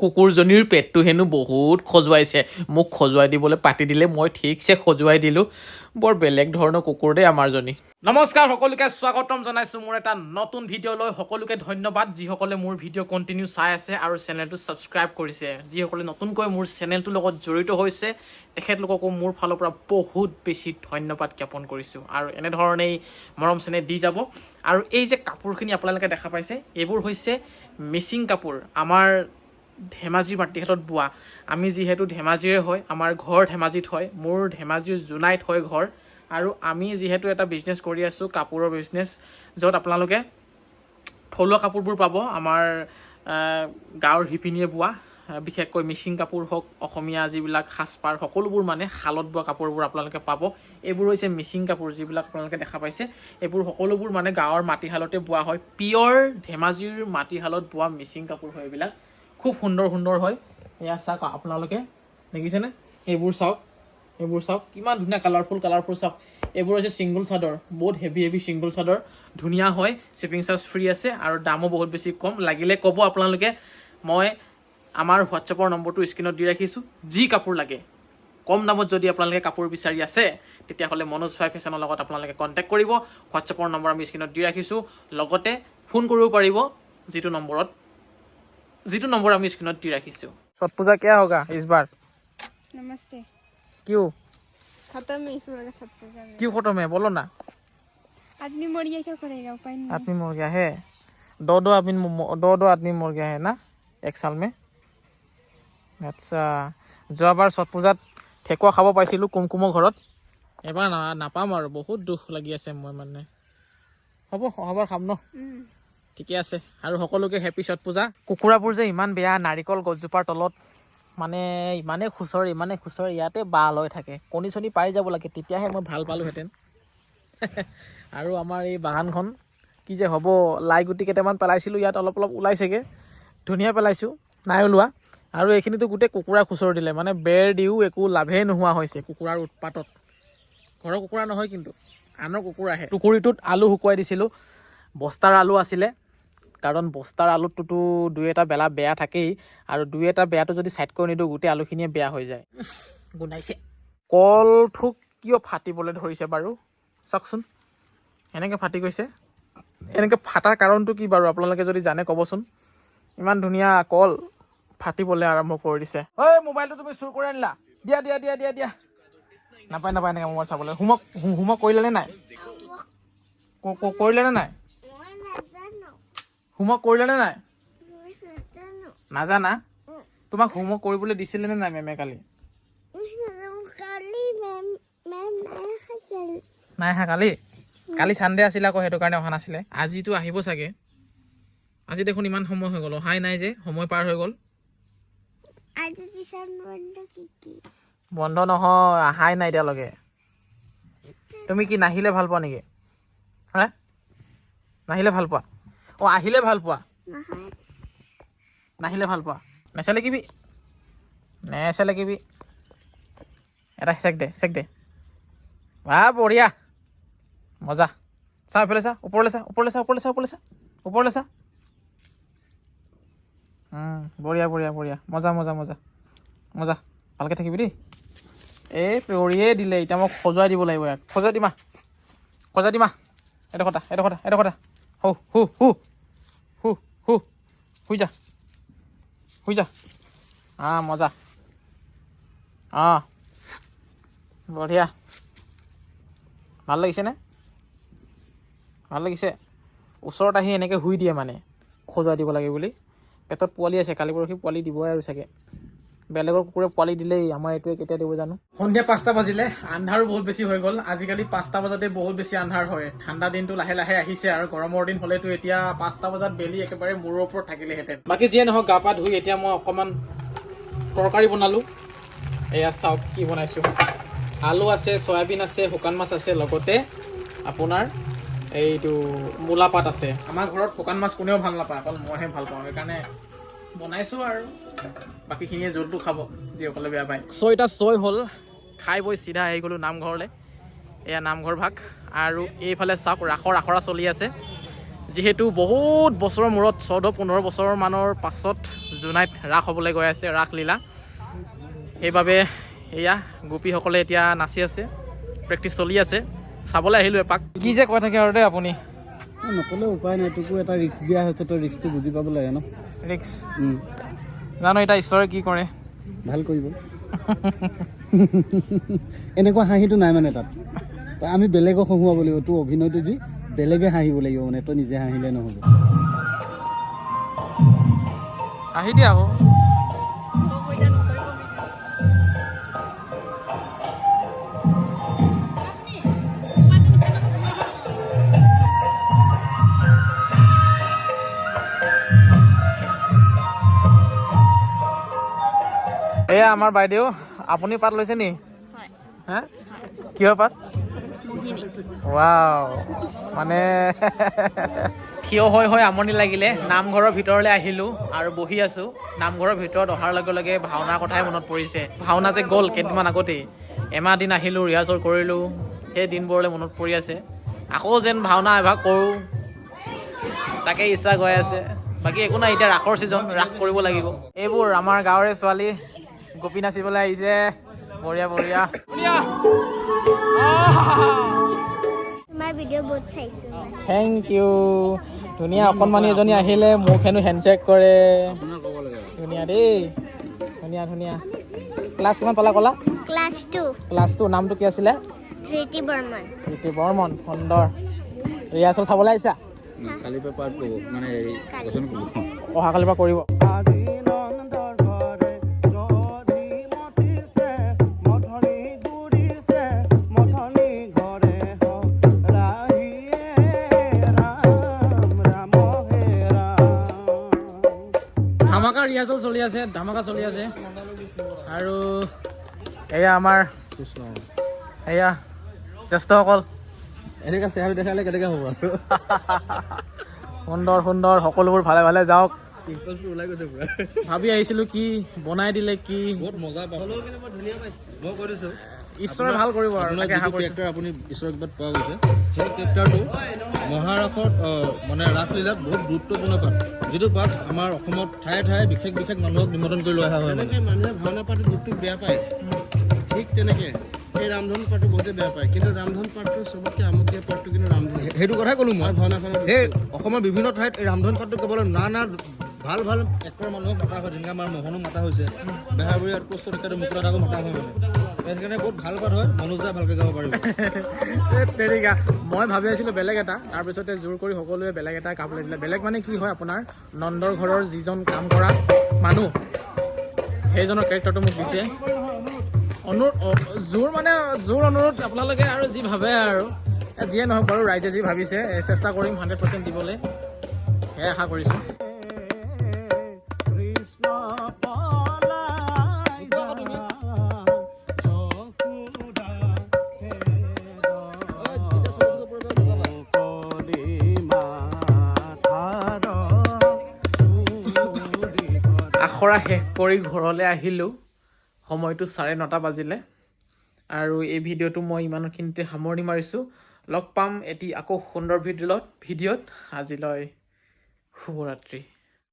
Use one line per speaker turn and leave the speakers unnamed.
কুকুৰজনীৰ পেটটো হেনো বহুত খজুৱাইছে। মোক খজুৱাই দিবলৈ পাতি দিলে, মই ঠিকছে খজুৱাই দিলোঁ। বৰ বেলেগ ধৰণৰ কুকুৰ দেই আমাৰজনী নমস্কাৰ, সকলোকে স্বাগতম জনাইছোঁ মোৰ এটা নতুন ভিডিঅ'লৈ সকলোকে ধন্যবাদ, যিসকলে মোৰ ভিডিঅ' কণ্টিনিউ চাই আছে আৰু চেনেলটো ছাবস্ক্ৰাইব কৰিছে। যিসকলে নতুনকৈ মোৰ চেনেলটোৰ লগত জড়িত হৈছে, তেখেতলোককো মোৰ ফালৰ পৰা বহুত বেছি ধন্যবাদ জ্ঞাপন কৰিছোঁ। আৰু এনেধৰণেই মৰম চেনেহ দি যাব। আৰু এই যে কাপোৰখিনি আপোনালোকে দেখা পাইছে, এইবোৰ হৈছে মিচিং কাপোৰ। আমাৰ ধেমাজি মাটিহালত বোৱা। আমি যিহেতু ধেমাজিৰে হয় আমাৰ ঘৰ ধেমাজিত হয় মোৰ ধেমাজিৰ জোনাইত হয় ঘৰ। আৰু আমি যিহেতু এটা বিজনেছ কৰি আছোঁ কাপোৰৰ বিজনেছ য'ত আপোনালোকে থলুৱা কাপোৰবোৰ পাব। আমাৰ গাঁৱৰ শিপিনীয়ে বোৱা বিশেষকৈ মিচিং কাপোৰ হওক অসমীয়া যিবিলাক সাজপাৰ সকলোবোৰ মানে শালত বোৱা কাপোৰবোৰ আপোনালোকে পাব। এইবোৰ হৈছে মিচিং কাপোৰ যিবিলাক আপোনালোকে দেখা পাইছে। এইবোৰ সকলোবোৰ মানে গাঁৱৰ মাটিশালতে বোৱা হয়। পিয়ৰ ধেমাজিৰ মাটিশালত বোৱা মিচিং কাপোৰ হয় এইবিলাক। খুব সুন্দৰ সুন্দৰ হয়। এয়া চাওক আপোনালোকে দেখিছেনে? এইবোৰ চাওক এইবোৰ চাওক কিমান ধুনীয়া কালাৰফুল কালাৰফুল চাওক। এইবোৰ হৈছে ছিংগল চাদৰ বহুত হেভি হেভি ছিংগল চাদৰ। ধুনীয়া হয় শ্বিপিং চাৰ্জ ফ্ৰী আছে আৰু দামো বহুত বেছি কম। লাগিলে ক'ব আপোনালোকে মই আমাৰ হোৱাটছএপৰ নম্বৰটো স্ক্ৰীণত দি ৰাখিছোঁ। যি কাপোৰ লাগে কম দামত যদি আপোনালোকে কাপোৰ বিচাৰি আছে তেতিয়াহ'লে মনোজ ফাই ফেশ্বনৰ লগত আপোনালোকে কণ্টেক্ট কৰিব। হোৱাটছএপৰ নম্বৰ আমি স্ক্ৰীণত দি ৰাখিছোঁ। লগতে ফোন কৰিব পাৰিব যিটো নম্বৰত যিটো নম্বৰ আমি স্ক্ৰীণত দি ৰাখিছোঁ ছট পূজা কিয় হোগা ইছ বাৰ
नमस्ते
কিয়
खत्म है इस बार का छठ पूजा में
क्यों खत्म है बोलो ना
आदमी मर गया क्या करेगा उपाय नहीं
आदमी मर गया है दो दो आदमी म- दो दो आदमी मर गया है ना एक साल में আচ্ছা যোৱাবাৰ ছট পূজাত ঠেকুৱা খাব পাইছিলোঁ কুমকুমৰ ঘৰত এবাৰ না নাপাম আৰু বহুত দুখ লাগি আছে মই মানে হ'ব অহাবাৰ খাম ন
हम्म,
ঠিকে আছে। আৰু সকলোকে হেপী ছট পূজা। কুকুৰাবোৰ যে ইমান বেয়া নাৰিকল গছজোপাৰ তলত মানে ইমানেই খুচৰ ইমানেই খুচৰ ইয়াতে বাল হৈ থাকে। কণী চণী পাৰি যাব লাগে তেতিয়াহে মই ভালো পালোহেঁতেন। আৰু আমাৰ এই বাগানখন কি যে হ'ব লাই গুটি কেইটামান পেলাইছিলোঁ ইয়াত অলপ অলপ ওলাইছেগৈ। ধুনীয়া পেলাইছোঁ নাই ওলোৱা। আৰু এইখিনিতো গোটেই কুকুৰা খুচৰ দিলে মানে বেৰ দিও একো লাভেই নোহোৱা হৈছে কুকুৰাৰ উৎপাতত। ঘৰৰ কুকুৰা নহয় কিন্তু আনৰ কুকুৰাহে। টুকুৰিটোত আলু শুকুৱাই দিছিলোঁ বস্তাৰ আলু আছিলে কাৰণ বস্তাৰ আলুটোতো দুই এটা বেলা বেয়া থাকেই আৰু দুই এটা বেয়াটো যদি ছাইড কৰি নিদিওঁ গোটেই আলুখিনিয়ে বেয়া হৈ যায়। গোন্ধাইছে। কলথোক কিয় ফাটিবলৈ ধৰিছে বাৰু? চাওকচোন এনেকৈ ফাটি গৈছে। এনেকৈ ফাটাৰ কাৰণটো কি বাৰু? আপোনালোকে যদি জানে ক'বচোন। ইমান ধুনীয়া কল ফাটিবলৈ আৰম্ভ কৰি দিছে। ঐ মোবাইলটো তুমি চুৰ কৰি আনিলা। দিয়া দিয়া দিয়া দিয়া দিয়া। নাপায় নাপায় এনেকৈ মোবাইল চাবলৈ। হোমৱৰ্ক হোমৱৰ্ক কৰিলে নে নাই? ক- ক- কৰিলে নে নাই? হোমৱৰ্ক কৰিলেনে নাই? নাজানা। তোমাক হোমৱৰ্ক কৰিবলৈ দিছিলে নে নাই মেমে কালি? নাই অহা কালি। কালি? চানডে আছিলে আকৌ সেইটো কাৰণে অহা নাছিলে। আজিতো আহিব চাগে। আজি দেখোন ইমান সময় হৈ গ'ল। অহাই নাই যে সময় পাৰ হৈ গ'ল। বন্ধ নহয় অহাই নাই এতিয়ালৈকে। তুমি কি নাহিলে ভালো পোৱা নেকি? হা? নাহিলে ভালো পোৱা? অঁ আহিলে ভালো পোৱা? নাহিলে ভালো পোৱা? নেচেলেকিবি নেচেলেকিবি এটা চেক দে চেক দে। বা বঢ়িয়া। মজা। চা এইফালে চা ওপৰলৈ চা ওপৰলৈ চা ওপৰলৈ চা ওপৰলৈ চা ওপৰলৈ চা। বঢ়িয়া বঢ়িয়া বঢ়িয়া। মজা মজা মজা। মজা। ভালকৈ থাকিবি দেই। এই পেৰিয়ে দিলে। এতিয়া মই সজুৱাই দিব লাগিব ইয়াক। সজুৱাই দিমা সজাই দিমা এডোখৰটা এডোখৰটা এডোখৰটা হু হু হু হু। হু শুই যা, হুই যা। আ মজা। অঁ বঢ়িয়া। ভালো লাগিছেনে ভালো লাগিছে। ওচৰত আহি এনেকৈ শুই দিয়ে মানে। খজুৱাই দিব লাগে বুলি। পেটত পোৱালি আছে কালি পৰহি পোৱালি দিবই আৰু চাগে। বেলেগৰ কুকুৰে পোৱালি দিলেই আমাৰ এইটোৱে কেতিয়া দিব জানো? সন্ধিয়া পাঁচটা বাজিলে আন্ধাৰো বহুত বেছি হৈ গ'ল। আজিকালি পাঁচটা বজাতে বহুত বেছি আন্ধাৰ হয়। ঠাণ্ডা দিনটো লাহে লাহে আহিছে আৰু গৰমৰ দিন হ'লেতো এতিয়া পাঁচটা বজাত বেলি একেবাৰে মূৰৰ ওপৰত থাকিলেহেঁতেন। বাকী যিয়ে নহওক গা পা ধুই এতিয়া মই অকণমান তৰকাৰী বনালোঁ। এয়া চাওক কি বনাইছোঁ। আলু আছে চয়াবিন আছে শুকান মাছ আছে লগতে আপোনাৰ এইটো মূলা পাত আছে। আমাৰ ঘৰত শুকান মাছ কোনেও ভাল নাপায় অকল মইহে ভাল পাওঁ সেইকাৰণে বনাইছোঁ আৰু। বাকীখিনিয়ে জোলটো খাব যিসকলে বেয়া পায়। ছয়টা ছয় হ'ল খাই বৈ চিধা আহি গ'লোঁ নামঘৰলৈ। এয়া নামঘৰ ভাগ। আৰু এইফালে চাওক ৰাসৰ আখৰা চলি আছে। যিহেতু বহুত বছৰৰ মূৰত চৈধ্য পোন্ধৰ বছৰ মানৰ পাছত জোনাইত ৰাস হ'বলৈ গৈ আছে ৰাসলীলা। সেইবাবে এয়া গোপীসকলে এতিয়া নাচি আছে প্ৰেক্টিচ চলি আছে। চাবলৈ আহিলোঁ এপাক। কি যে কৈ থাকে আৰু দেই আপুনি?
নক'লে উপায় নাই তোকো এটা ৰিস্ক দিয়া হৈছে তই ৰিস্কটো বুজি পাব লাগে ন?
ৰিক্স জানো এতিয়া ঈশ্বৰে কি কৰে?
ভাল কৰিব। এনেকুৱা হাঁহিটো নাই মানে তাত। আমি বেলেগক হহুৱাব লাগিব তোৰ অভিনয়টো যি বেলেগে হাঁহিব লাগিব মানে তই নিজে হাঁহিলে নহ'ব।
আহি দিয়া আকৌ। এয়া আমাৰ বাইদেউ আপুনি পাত লৈছে নি? হা? কিহৰ পাত? ৱাও মানে থিয় হৈ হৈ আমনি লাগিলে। নামঘৰৰ ভিতৰলৈ আহিলোঁ আৰু বহি আছোঁ। নামঘৰৰ ভিতৰত অহাৰ লগে লগে ভাওনাৰ কথাই মনত পৰিছে। ভাওনা যে গ'ল কেইদিনমান আগতেই এমাহ দিন আহিলোঁ ৰিহাৰ্চল কৰিলোঁ সেই দিনবোৰলৈ মনত পৰি আছে। আকৌ যেন ভাওনা এভাগ কৰোঁ তাকে ইচ্ছা গৈ আছে। বাকী একো নাই এতিয়া ৰাসৰ ছিজন ৰাস কৰিব লাগিব। এইবোৰ আমাৰ গাঁৱৰে ছোৱালী গোপী নাচিবলৈ আহিছে। বঢ়িয়া বঢ়িয়া। থেংক ইউ ধুনীয়া অকণমানি এজনী আহিলে মোক হেনো হেণ্ডশ্বেক কৰে। ধুনীয়া দেই। ধুনীয়া ধুনীয়া। ক্লাছ কিমান পালা ক'লা?
ক্লাছ টু
ক্লাছ টু নামটো কি আছিলে?
প্ৰীতি বৰ্মন।
প্ৰীতি বৰ্মন সুন্দৰ। ৰিহাৰ্চল চাবলৈ আহিছা?
কালি। পেপাৰটো মানে
অহাকালিৰ পৰা কৰিব। আছে ধামাকা চলি আছে। আৰু এয়া আমাৰ এয়া জ্যেষ্ঠসকল।
এনেকুৱা চেহেৰা দেখালে কেনেকৈ হ'ব আৰু?
সুন্দৰ সুন্দৰ সকলোবোৰ ভালে ভালে যাওক। ভাবি আহিছিলোঁ কি বনাই দিলে কি
বহুত মজা পাওঁ। হ'লেও কিন্তু মই ধুনীয়া পাইছোঁ। মই কৈ দিছোঁ।
ঈশ্বৰে ভালো কৰিব আৰু
কেৰেক্টাৰ আপুনি ঈশ্বৰৰ কৃপাত পোৱা গৈছে সেই কেৰেক্টাৰটো মহাৰাসত মানে ৰাসলীলাত বহুত গুৰুত্বপূৰ্ণ পাঠ। যিটো পাঠ আমাৰ অসমত ঠায়ে ঠায়ে বিশেষ বিশেষ মানুহক নিমন্ত্ৰণ কৰি লৈ অহা হয়
যেনেকে মানুহে ভাওনা পাঠটো দুখটোক বেয়া পায় ঠিক তেনেকে। সেই ৰামধন পাঠটো বহুতে বেয়া পায় কিন্তু ৰামধন পাঠটো চবতকে আমোদীয়া পাঠটো কিন্তু ৰামধন।
সেইটো কথাই ক'লো মই।
আৰু ভাওনাখনৰ
সেই অসমৰ বিভিন্ন ঠাইত এই ৰামধন পাঠটো কেৱল নানা ভালো ভালো এক্টৰ মানুহক মতা হয় যেনেকৈ আমাৰ মোহনক মতা হৈছে বেহাৰবৰী আউটপোষ্ট তেখেতে মুকুতা দাকো মতা হয় মানে। সেইকাৰণে বহুত ভালো পাঠ হয়। মনোজ দাই ভালকৈ
তেৰিকা মই ভাবি আছিলোঁ বেলেগ এটা। তাৰপিছতে জোৰ কৰি সকলোৱে বেলেগ এটা গাবলৈ দিলে। বেলেগ মানে কি হয় আপোনাৰ? নন্দৰ ঘৰৰ যিজন কাম কৰা মানুহ, সেইজনৰ কেৰেক্টাৰটো মোক দিছে। অনুৰোধ জোৰ মানে জোৰ অনুৰোধ আপোনালোকে আৰু যি ভাবে আৰু। যিয়ে নহওক বাৰু, ৰাইজে যি ভাবিছে চেষ্টা কৰিম হাণ্ড্ৰেড পাৰ্চেণ্ট দিবলৈ। সেয়াই আশা কৰিছোঁ। আখৰা শেষ কৰি ঘৰলৈ আহিলোঁ। সময়টো চাৰে নটা বাজিলে। আৰু এই ভিডিঅ'টো মই ইমানখিনিতে সামৰণি মাৰিছোঁ। লগ পাম এটি আকৌ সুন্দৰ ভিডিঅ'ত ভিডিঅ'ত। আজিলৈ শুভৰাত্ৰি।